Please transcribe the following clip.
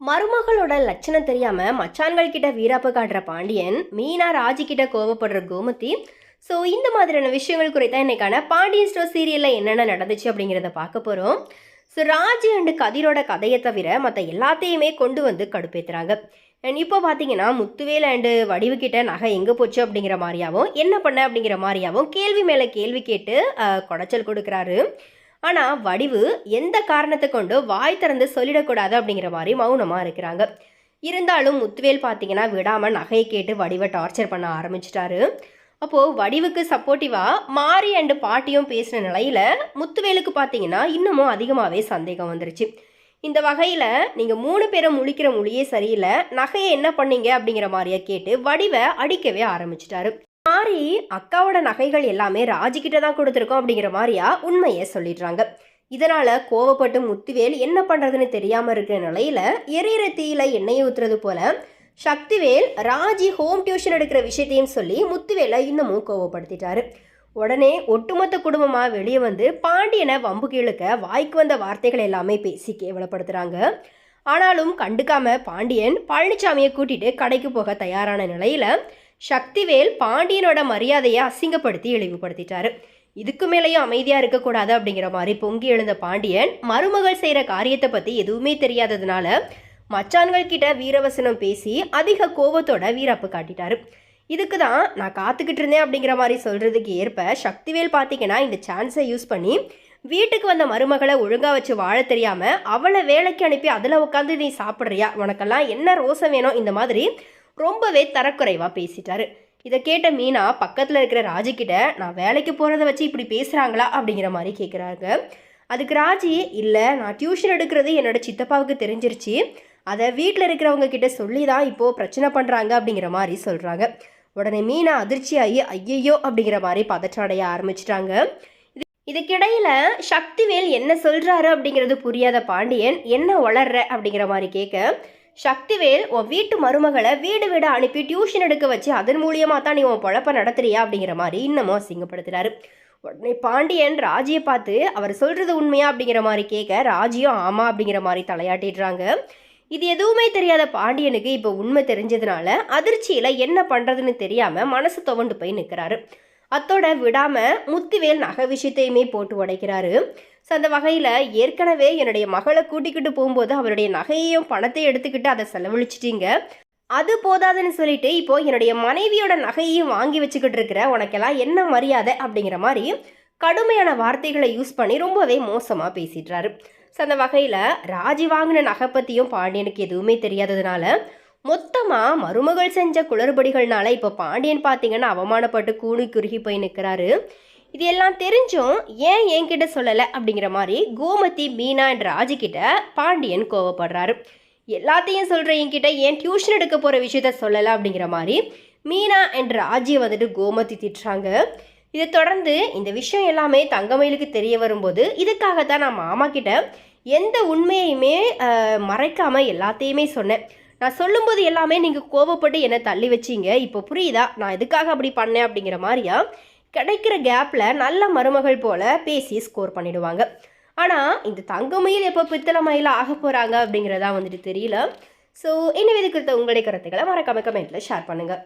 மருமகளோட லட்சணம் தெரியாம மச்சான்கள் கிட்ட வீராப்பு காட்டுற பாண்டியன் மீனா ராஜி கிட்ட கோவப்படுற கோமதி. ஸோ இந்த மாதிரியான விஷயங்கள் குறித்தான் இன்னைக்கான பாண்டியன் ஸ்டோர் சீரியலில் என்னென்ன நடந்துச்சு அப்படிங்கிறத பார்க்க போகிறோம் ஸோ ராஜி அண்டு கதிரோட கதையை தவிர மற்ற எல்லாத்தையுமே கொண்டு வந்து கடுப்பேற்றுறாங்க அண்ட் இப்போ பார்த்தீங்கன்னா முத்துவேல் அண்டு வடிவுக்கிட்ட நகை எங்கே போச்சு அப்படிங்கிற மாதிரியாவும் என்ன பண்ண அப்படிங்கிற மாதிரியாவும் கேள்வி மேலே கேள்வி கேட்டு குடைச்சல் கொடுக்குறாரு. ஆனால் வடிவு எந்த காரணத்தை கொண்டு வாய் திறந்து சொல்லிடக்கூடாது அப்படிங்கிற மாதிரி மௌனமாக இருக்கிறாங்க. இருந்தாலும் முத்துவேல் பார்த்தீங்கன்னா விடாமல் நகையை கேட்டு வடிவை டார்ச்சர் பண்ண ஆரம்பிச்சிட்டாரு. அப்போது வடிவுக்கு சப்போர்ட்டிவாக மாரி அண்டு பாட்டியும் பேசின நிலையில் முத்துவேலுக்கு பார்த்தீங்கன்னா இன்னமும் அதிகமாகவே சந்தேகம் வந்துருச்சு. இந்த வகையில் நீங்கள் மூணு பேரை முழிக்கிற மொழியே சரியில்லை நகையை என்ன பண்ணீங்க அப்படிங்கிற மாதிரியா கேட்டு வடிவை அடிக்கவே ஆரம்பிச்சிட்டாரு. மாறி அக்காவோட நகைகள் எல்லாமே ராஜிக்கிட்ட தான் கொடுத்துருக்கோம் அப்படிங்கிற மாதிரியா உண்மையை சொல்லிடுறாங்க. இதனால கோவப்பட்டு முத்துவேல் என்ன பண்ணுறதுன்னு தெரியாமல் இருக்கிற நிலையில எரியிற தீயில எண்ணெயை ஊத்துறது போல சக்திவேல் ராஜி ஹோம் டியூஷன் எடுக்கிற விஷயத்தையும் சொல்லி முத்துவேலை இன்னமும் கோவப்படுத்திட்டாரு. உடனே ஒட்டுமொத்த குடும்பமா வெளியே வந்து பாண்டியனை வம்பு கீழுக்க வாய்க்கு வந்த வார்த்தைகள் எல்லாமே பேசி கேவலப்படுத்துறாங்க ஆனாலும் கண்டுக்காம பாண்டியன் பழனிசாமியை கூட்டிட்டு கடைக்கு போக தயாரான நிலையில சக்திவேல் பாண்டியனோட மரியாதையை அசிங்கப்படுத்தி இழிவுபடுத்திட்டாரு. இதுக்கு மேலேயும் அமைதியாக இருக்கக்கூடாது அப்படிங்கிற மாதிரி பொங்கி எழுந்த பாண்டியன் மருமகள் செய்கிற காரியத்தை பற்றி எதுவுமே தெரியாததுனால மச்சான்கள் கிட்ட வீரவசனம் பேசி அதிக கோபத்தோட வீரப்பு காட்டிட்டாரு. இதுக்கு தான் நான் காத்துக்கிட்டு இருந்தேன் அப்படிங்கிற மாதிரி சொல்கிறதுக்கு ஏற்ப சக்திவேல் பார்த்தீங்கன்னா இந்த சான்ஸை யூஸ் பண்ணி வீட்டுக்கு வந்த மருமகளை ஒழுங்காக வச்சு வாழ தெரியாமல் அவளை வேலைக்கு அனுப்பி அதில் உட்காந்து நீ சாப்பிட்றியா? உனக்கெல்லாம் என்ன ரோசம் வேணும்? இந்த மாதிரி ரொம்பவே தரக்குறைவாக பேசிட்டாரு. இதை கேட்ட மீனா பக்கத்தில் இருக்கிற ராஜிக்கிட்ட நான் வேலைக்கு போகிறத வச்சு இப்படி பேசுகிறாங்களா அப்படிங்கிற மாதிரி கேட்குறாங்க அதுக்கு ராஜி இல்லை நான் டியூஷன் எடுக்கிறது என்னோட சித்தப்பாவுக்கு தெரிஞ்சிருச்சு. அதை வீட்டில் இருக்கிறவங்க கிட்ட சொல்லி தான் இப்போது பிரச்சனை பண்ணுறாங்க அப்படிங்கிற மாதிரி சொல்கிறாங்க உடனே மீனா அதிர்ச்சியாகி ஐயையோ! அப்படிங்கிற மாதிரி பதற்றடைய ஆரம்பிச்சிட்டாங்க. இது இதுக்கிடையில் சக்திவேல் என்ன சொல்கிறாரு அப்படிங்கிறது புரியாத பாண்டியன் என்ன வளர்ற? அப்படிங்கிற மாதிரி கேட்க சக்திவேல் உன் வீட்டு மருமகளை வீடு வீடு அனுப்பி டியூஷன் எடுக்க வச்சு அதன் மூலியமாக தான் நீ உன் பொழப்ப நடத்துறியா? அப்படிங்கிற மாதிரி இன்னமும் அசிங்கப்படுத்துறாரு. உடனே பாண்டியன் ராஜியை பார்த்து அவர் சொல்கிறது உண்மையா? அப்படிங்கிற மாதிரி கேட்க ராஜியும் ஆமாம் அப்படிங்கிற மாதிரி தலையாட்டிடுறாங்க. இது எதுவுமே தெரியாத பாண்டியனுக்கு இப்போ உண்மை தெரிஞ்சதுனால அதிர்ச்சியில் என்ன பண்ணுறதுன்னு தெரியாமல் மனசு துவண்டு போய் நிற்கிறாரு அத்தோட விடாமல் முத்துவேல் நகை விஷயத்தையுமே போட்டு உடைக்கிறாரு. ஸோ அந்த வகையில் ஏற்கனவே என்னுடைய மகளை கூட்டிக்கிட்டு போகும்போது அவருடைய நகையையும் பணத்தையும் எடுத்துக்கிட்டு அதை செலவழிச்சிட்டீங்க. அது போதாதுன்னு சொல்லிட்டு இப்போ என்னுடைய மனைவியோட நகையையும் வாங்கி வச்சுக்கிட்டு இருக்கிற உனக்கெல்லாம் என்ன மரியாதை அப்படிங்கிற மாதிரி கடுமையான வார்த்தைகளை யூஸ் பண்ணி ரொம்பவே மோசமாக பேசிடுறாரு. ஸோ அந்த வகையில் ராஜி வாங்கின நகை பற்றியும் பாண்டியனுக்கு எதுவுமே தெரியாததுனால மொத்தமாக மருமகள் செஞ்ச குளறுபடிகள்னால இப்போ பாண்டியன் பார்த்தீங்கன்னா அவமானப்பட்டு கூணி குறுகி போய் நிற்கிறாரு இது எல்லாம் தெரிஞ்சும் ஏன் என்கிட்ட சொல்லலை அப்படிங்கிற மாதிரி கோமதி மீனா என்ற ராஜிக்கிட்ட பாண்டியன் கோவப்படுறாரு. எல்லாத்தையும் சொல்கிற என்கிட்ட ஏன் டியூஷன் எடுக்க போகிற விஷயத்த சொல்லலை அப்படிங்கிற மாதிரி மீனா என்ற ராஜியை வந்துட்டு கோமதி திட்டுறாங்க. இதை தொடர்ந்து இந்த விஷயம் எல்லாமே தங்கமயிலுக்கு தெரிய வரும்போது இதுக்காக தான் நான் மாமா கிட்ட எந்த உண்மையுமே மறைக்காமல் எல்லாத்தையுமே சொன்னேன். நான் சொல்லும்போது எல்லாமே நீங்கள் கோவப்பட்டு என்னை தள்ளி வச்சீங்க. இப்போ புரியுதா? நான் எதுக்காக அப்படி பண்ணேன் அப்படிங்கிற மாதிரியா? கிடைக்கிற கேப்பில் நல்ல மருமகள் போல பேசி ஸ்கோர் பண்ணிடுவாங்க. ஆனால் இந்த தங்கமயில் எப்போ பித்தளை மயில ஆக போகிறாங்க அப்படிங்கிறதா வந்துட்டு தெரியல. ஸோ இன்னும் விதிக்கிறத உங்களுடைய கருத்துக்களை மறக்காம கமெண்ட்டில் ஷேர் பண்ணுங்கள்